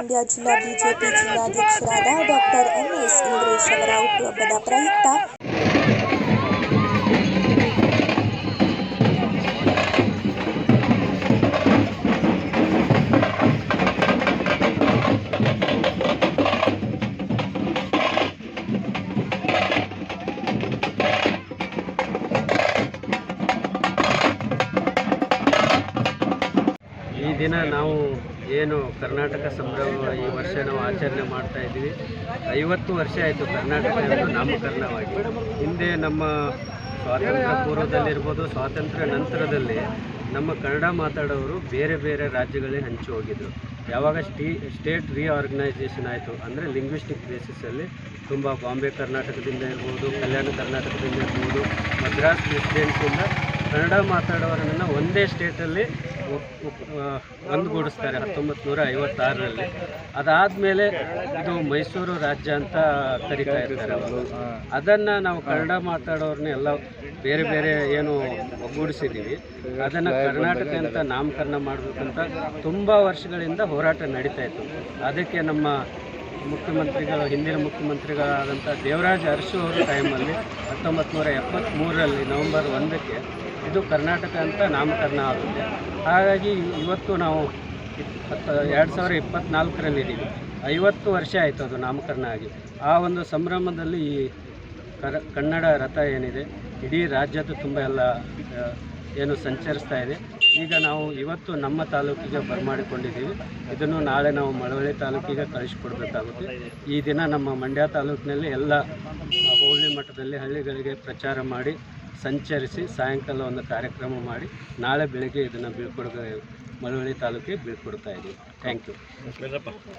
ಗಾಂಧಿ ಕಲ್ಯಾಣ ಮಂಟಪದಲ್ಲಿ ಮಂಡ್ಯ ಜಿಲ್ಲಾ BJP ಜಿಲ್ಲಾಧ್ಯಕ್ಷರಾದ doctor MS Indresh ಅವರ ಹುಟ್ಟುಹಬ್ಬದ ಪ್ರಯುಕ್ತ ಈ ದಿನ ನಾವು ಏನು ಕರ್ನಾಟಕ ಸಂಭ್ರಮ ಈ ವರ್ಷ ನಾವು ಆಚರಣೆ ಮಾಡ್ತಾ ಇದ್ದೀವಿ. ಐವತ್ತು ವರ್ಷ ಆಯಿತು ಕರ್ನಾಟಕ ನಾಮಕರಣವಾಗಿ ಹಿಂದೆ ನಮ್ಮ ಸ್ವಾತಂತ್ರ್ಯ ಪೂರ್ವದಲ್ಲಿರ್ಬೋದು, ಸ್ವಾತಂತ್ರ್ಯ ನಂತರದಲ್ಲಿ ನಮ್ಮ ಕನ್ನಡ ಮಾತಾಡೋರು ಬೇರೆ ಬೇರೆ ರಾಜ್ಯಗಳಿಗೆ ಹಂಚಿ ಹೋಗಿದ್ರು. ಯಾವಾಗ ಸ್ಟೀ, ಸ್ಟೇಟ್ ರಿಆರ್ಗನೈಸೇಷನ್ ಆಯಿತು ಅಂದರೆ ಲಿಂಗ್ವಿಸ್ಟಿಕ್ ಬೇಸಿಸಲ್ಲಿ ತುಂಬ ಬಾಂಬೆ ಕರ್ನಾಟಕದಿಂದ ಇರ್ಬೋದು, ಕಲ್ಯಾಣ ಕರ್ನಾಟಕದಿಂದ ಇರ್ಬೋದು, ಮದ್ರಾಸ್ ಪ್ರೆಸಿಡೆನ್ಸಿಂದ ಕನ್ನಡ ಮಾತಾಡೋರನ್ನು ಒಂದೇ ಸ್ಟೇಟಲ್ಲಿ ಒಂದುಗೂಡಿಸ್ತಾರೆ ಹತ್ತೊಂಬತ್ತು ನೂರ ಐವತ್ತಾರರಲ್ಲಿ ಅದಾದಮೇಲೆ ಇದು ಮೈಸೂರು ರಾಜ್ಯ ಅಂತ ಕರಿತಾ ಇರ್ತಾರೆ ಅವರು. ಅದನ್ನು ನಾವು ಕನ್ನಡ ಮಾತಾಡೋರನ್ನ ಎಲ್ಲ ಬೇರೆ ಬೇರೆ ಏನು ಒಗ್ಗೂಡಿಸಿದ್ದೀವಿ. ಅದನ್ನು ಕರ್ನಾಟಕ ಅಂತ ನಾಮಕರಣ ಮಾಡಬೇಕಂತ ತುಂಬ ವರ್ಷಗಳಿಂದ ಹೋರಾಟ ನಡೀತಾ ಇತ್ತು. ಅದಕ್ಕೆ ನಮ್ಮ ಮುಖ್ಯಮಂತ್ರಿಗಳು, ಹಿಂದಿನ ಮುಖ್ಯಮಂತ್ರಿಗಳಾದಂಥ ದೇವರಾಜ ಅರಸು ಅವರ ಟೈಮಲ್ಲಿ ಹತ್ತೊಂಬತ್ತು ನೂರ ಎಪ್ಪತ್ತ್ಮೂರರಲ್ಲಿ ನವಂಬರ್ ಒಂದಕ್ಕೆ ಇದು ಕರ್ನಾಟಕ ಅಂತ ನಾಮಕರಣ ಆಗುತ್ತೆ. ಹಾಗಾಗಿ ಇವತ್ತು ನಾವು ಇಪ್ಪತ್ತು, ಎರಡು ಸಾವಿರ ಇಪ್ಪತ್ತ್ನಾಲ್ಕರಲ್ಲಿದ್ದೀವಿ ಐವತ್ತು ವರ್ಷ ಆಯಿತು ಅದು ನಾಮಕರಣ ಆಗಿ. ಆ ಒಂದು ಸಂಭ್ರಮದಲ್ಲಿ ಈ ಕರ, ಕನ್ನಡ ರಥ ಏನಿದೆ, ಇಡೀ ರಾಜ್ಯದ ತುಂಬ ಎಲ್ಲ ಏನು ಸಂಚರಿಸ್ತಾ ಇದೆ. ಈಗ ನಾವು ಇವತ್ತು ನಮ್ಮ ತಾಲೂಕಿಗೆ ಬರಮಾಡಿಕೊಂಡಿದ್ದೀವಿ. ಇದನ್ನು ನಾಳೆ ನಾವು ಮಳವಳ್ಳಿ ತಾಲೂಕಿಗೆ ಕಳಿಸ್ಕೊಡ್ಬೇಕಾಗುತ್ತೆ. ಈ ದಿನ ನಮ್ಮ ಮಂಡ್ಯ ತಾಲೂಕಿನಲ್ಲಿ ಎಲ್ಲ ಹೋಳಿ ಮಠದಲ್ಲಿ ಹಳ್ಳಿಗಳಿಗೆ ಪ್ರಚಾರ ಮಾಡಿ ಸಂಚರಿಸಿ ಸಾಯಂಕಾಲ ಒಂದು ಕಾರ್ಯಕ್ರಮ ಮಾಡಿ ನಾಳೆ ಬೆಳಗ್ಗೆ ಇದನ್ನು ಬೀಳ್ಕೊಡುಗ ಮಳವಳ್ಳಿ ತಾಲೂಕಿಗೆ ಬೀಳ್ಕೊಡ್ತಾ ಇದ್ದೀವಿ. ಥ್ಯಾಂಕ್ ಯು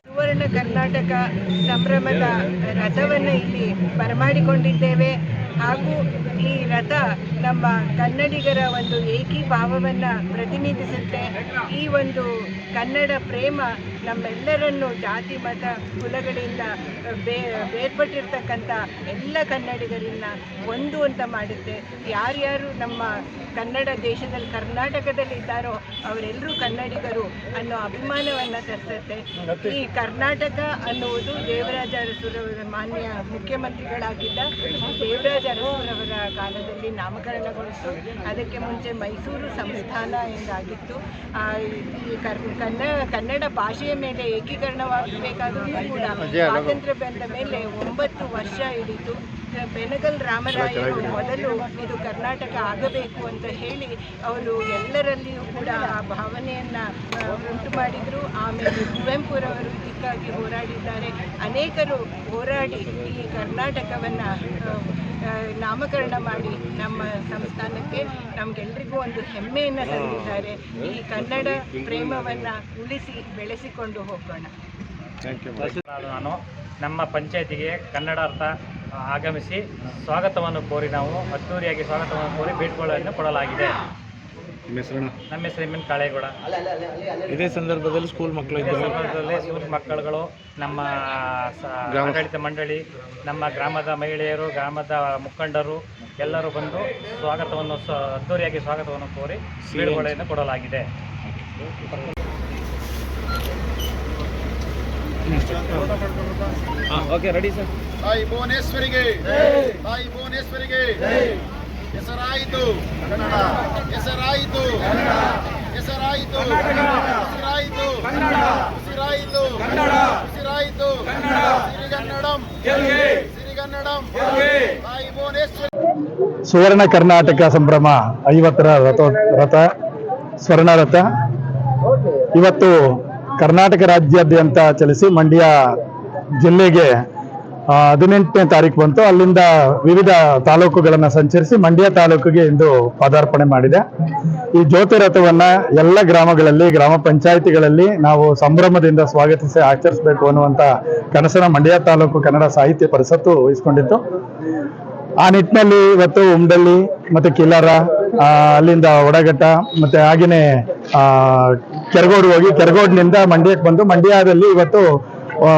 ಸುವರ್ಣ ಕರ್ನಾಟಕ ಸಂಭ್ರಮದ ರಥವನ್ನು ಇಲ್ಲಿ ಬರಮಾಡಿಕೊಂಡಿದ್ದೇವೆ. ಹಾಗೂ ಈ ರಥ ನಮ್ಮ ಕನ್ನಡಿಗರ ಒಂದು ಏಕೀಭಾವವನ್ನು ಪ್ರತಿನಿಧಿಸುತ್ತೆ. ಈ ಒಂದು ಕನ್ನಡ ಪ್ರೇಮ ನಮ್ಮೆಲ್ಲರನ್ನು ಜಾತಿ, ಮತ, ಕುಲಗಳಿಂದ ಬೇರ್ಪಟ್ಟಿರ್ತಕ್ಕಂಥ ಎಲ್ಲ ಕನ್ನಡಿಗರನ್ನ ಒಂದು ಅಂತ ಮಾಡುತ್ತೆ. ಯಾರ್ಯಾರು ನಮ್ಮ ಕನ್ನಡ ದೇಶದಲ್ಲಿ ಕರ್ನಾಟಕದಲ್ಲಿ ಇದ್ದಾರೋ ಅವರೆಲ್ಲರೂ ಕನ್ನಡಿಗರು ಅನ್ನೋ ಅಭಿಮಾನವನ್ನು ತರಿಸುತ್ತೆ. ಈ ಕರ್ನಾಟಕ ಅನ್ನುವುದು ದೇವರಾಜ ಅರಸುರವರ ಮಾನ್ಯ ಮುಖ್ಯಮಂತ್ರಿಗಳಾಗಿದ್ದ ದೇವರಾಜ ಅರಸುರವರ ಕಾಲದಲ್ಲಿ ನಾಮಕರಣಗೊಳಿಸಿತು ಅದಕ್ಕೆ ಮುಂಚೆ ಮೈಸೂರು ಸಂಸ್ಥಾನ ಎಂದಾಗಿತ್ತು. ಈ ಕರ್ ಕನ್ನಡ ಕನ್ನಡ ಭಾಷೆಯ ಮೇಲೆ ಏಕೀಕರಣವಾಗಬೇಕಾದರೂ ಕೂಡ ಸ್ವಾತಂತ್ರ್ಯ ಬಂದ ಮೇಲೆ ಒಂಬತ್ತು ವರ್ಷ ಹಿಡಿತು ಬೆನಗಲ್ ರಾಮರಾಯರು ಮೊದಲು ಇದು ಕರ್ನಾಟಕ ಆಗಬೇಕು ಅಂತ ಹೇಳಿ ಅವರು ಎಲ್ಲರಲ್ಲಿಯೂ ಕೂಡ ಆ ಭಾವನೆಯನ್ನು ಉಂಟು ಮಾಡಿದರು. ಆಮೇಲೆ ಕುವೆಂಪುರವರು ಇದಕ್ಕಾಗಿ ಹೋರಾಡಿದ್ದಾರೆ. ಅನೇಕರು ಹೋರಾಡಿ ಈ ಕರ್ನಾಟಕವನ್ನು ನಾಮಕರಣ ಮಾಡಿ ನಮ್ಮ ಸಂಸ್ಥಾನಕ್ಕೆ ನಮಗೆಲ್ಲರಿಗೂ ಒಂದು ಹೆಮ್ಮೆಯನ್ನು ತಂದಿದ್ದಾರೆ. ಈ ಕನ್ನಡ ಪ್ರೇಮವನ್ನು ಉಳಿಸಿ ಬೆಳೆಸಿಕೊಂಡು ಹೋಗೋಣ. ನಾನು. ನಮ್ಮ ಪಂಚಾಯತಿಗೆ ಕನ್ನಡ ಅರ್ಥ ಆಗಮಿಸಿ ಸ್ವಾಗತವನ್ನು ಕೋರಿ ನಾವು ಅದ್ದೂರಿಯಾಗಿ ಸ್ವಾಗತವನ್ನು ಕೋರಿ ಬೀಟ್ಗಳನ್ನು ಕೊಡಲಾಗಿದೆ. ನಿಮ್ಮ ಹೆಸರು ಎಂ ಎನ್ ಕಾಳೇಗೌಡ. ಇದೇ ಸಂದರ್ಭದಲ್ಲಿ ಸ್ಕೂಲ್ ಮಕ್ಕಳು ಇದೇ ಸಂದರ್ಭದಲ್ಲಿ ಸ್ಕೂಲ್ ಮಕ್ಕಳುಗಳು ನಮ್ಮ ಆಡಳಿತ ಮಂಡಳಿ ನಮ್ಮ ಗ್ರಾಮದ ಮಹಿಳೆಯರು ಗ್ರಾಮದ ಮುಖಂಡರು ಎಲ್ಲರೂ ಬಂದು ಸ್ವಾಗತವನ್ನು ಅದ್ದೂರಿಯಾಗಿ ಸ್ವಾಗತವನ್ನು ಕೋರಿ ಬೀಳ್ಕೊಡೆಯನ್ನು ಕೊಡಲಾಗಿದೆ. ಓಕೆ ರೆಡಿ ಸರ್ ತಾಯಿ ಭುವನೇಶ್ವರಿಗೆ. ತಾಯಿ ಭುವನೇಶ್ವರಿಗೆ. ಹೆಸರಾಯಿತು ಹೆಸರಾಯಿತು ಹೆಸರಾಯಿತು ಹೆಸರಾಯಿತು ಉಸಿರಾಯಿತು ಉಸಿರಾಯಿತು ಸಿರಿಗನ್ನಡಂ. ಸಿರಿಗನ್ನಡಂ. ತಾಯಿ ಭುವನೇಶ್ವರಿ. ಸುವರ್ಣ ಕರ್ನಾಟಕ ಸಂಭ್ರಮ ಐವತ್ತರ ರಥ ರಥ ಸ್ವರ್ಣ ರಥ ಇವತ್ತು ಕರ್ನಾಟಕ ರಾಜ್ಯಾದ್ಯಂತ ಚಲಿಸಿ ಮಂಡ್ಯ ಜಿಲ್ಲೆಗೆ ಹದಿನೆಂಟನೇ ತಾರೀಕು ಬಂತು. ಅಲ್ಲಿಂದ ವಿವಿಧ ತಾಲೂಕುಗಳನ್ನು ಸಂಚರಿಸಿ ಮಂಡ್ಯ ತಾಲೂಕಿಗೆ ಇಂದು ಪಾದಾರ್ಪಣೆ ಮಾಡಿದೆ. ಈ ಜ್ಯೋತಿ ರಥವನ್ನ ಎಲ್ಲ ಗ್ರಾಮಗಳಲ್ಲಿ, ಗ್ರಾಮ ಪಂಚಾಯಿತಿಗಳಲ್ಲಿ ನಾವು ಸಂಭ್ರಮದಿಂದ ಸ್ವಾಗತಿಸಿ ಆಚರಿಸಬೇಕು ಅನ್ನುವಂತ ಕನಸನ ಮಂಡ್ಯ ತಾಲೂಕು ಕನ್ನಡ ಸಾಹಿತ್ಯ ಪರಿಷತ್ತು ವಹಿಸಿಕೊಂಡಿತ್ತು. ಆ ನಿಟ್ಟಿನಲ್ಲಿ ಇವತ್ತು ಉಮ್ಡಳ್ಳಿ ಮತ್ತೆ ಕಿಲ್ಲಾರ ಅಲ್ಲಿಂದ ಒಡಗಟ್ಟ ಮತ್ತೆ ಆಗಿನೇ ಕೆರಗೋಡು ಹೋಗಿ ಕೆರಗೋಡ್ನಿಂದ ಮಂಡ್ಯಕ್ಕೆ ಬಂದು ಮಂಡ್ಯದಲ್ಲಿ ಇವತ್ತು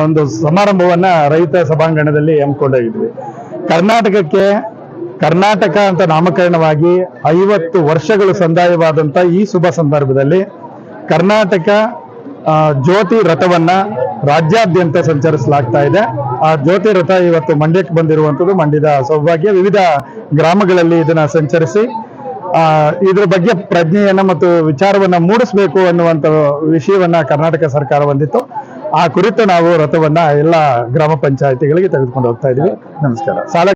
ಒಂದು ಸಮಾರಂಭವನ್ನ ರೈತ ಸಭಾಂಗಣದಲ್ಲಿ ಹಮ್ಮಿಕೊಂಡೋಗಿದ್ವಿ ಕರ್ನಾಟಕಕ್ಕೆ ಕರ್ನಾಟಕ ಅಂತ ನಾಮಕರಣವಾಗಿ ಐವತ್ತು ವರ್ಷಗಳು ಸಂದಾಯವಾದಂತ ಈ ಶುಭ ಸಂದರ್ಭದಲ್ಲಿ ಕರ್ನಾಟಕ ಜ್ಯೋತಿ ರಥವನ್ನ ರಾಜ್ಯಾದ್ಯಂತ ಸಂಚರಿಸಲಾಗ್ತಾ ಇದೆ. ಆ ಜ್ಯೋತಿ ರಥ ಇವತ್ತು ಮಂಡ್ಯಕ್ಕೆ ಬಂದಿರುವಂಥದ್ದು ಮಂಡ್ಯದ ಸೌಭಾಗ್ಯ. ವಿವಿಧ ಗ್ರಾಮಗಳಲ್ಲಿ ಇದನ್ನ ಸಂಚರಿಸಿ ಇದ್ರ ಬಗ್ಗೆ ಪ್ರಜ್ಞೆಯನ್ನ ಮತ್ತು ವಿಚಾರವನ್ನ ಮೂಡಿಸಬೇಕು ಅನ್ನುವಂಥ ವಿಷಯವನ್ನ ಕರ್ನಾಟಕ ಸರ್ಕಾರ ಹೊಂದಿತ್ತು ಆ ಕುರಿತು ನಾವು ರಥವನ್ನ ಎಲ್ಲ ಗ್ರಾಮ ಪಂಚಾಯತಿಗಳಿಗೆ ತೆಗೆದುಕೊಂಡು ಹೋಗ್ತಾ ಇದೀವಿ ನಮಸ್ಕಾರ. ಸಾಲ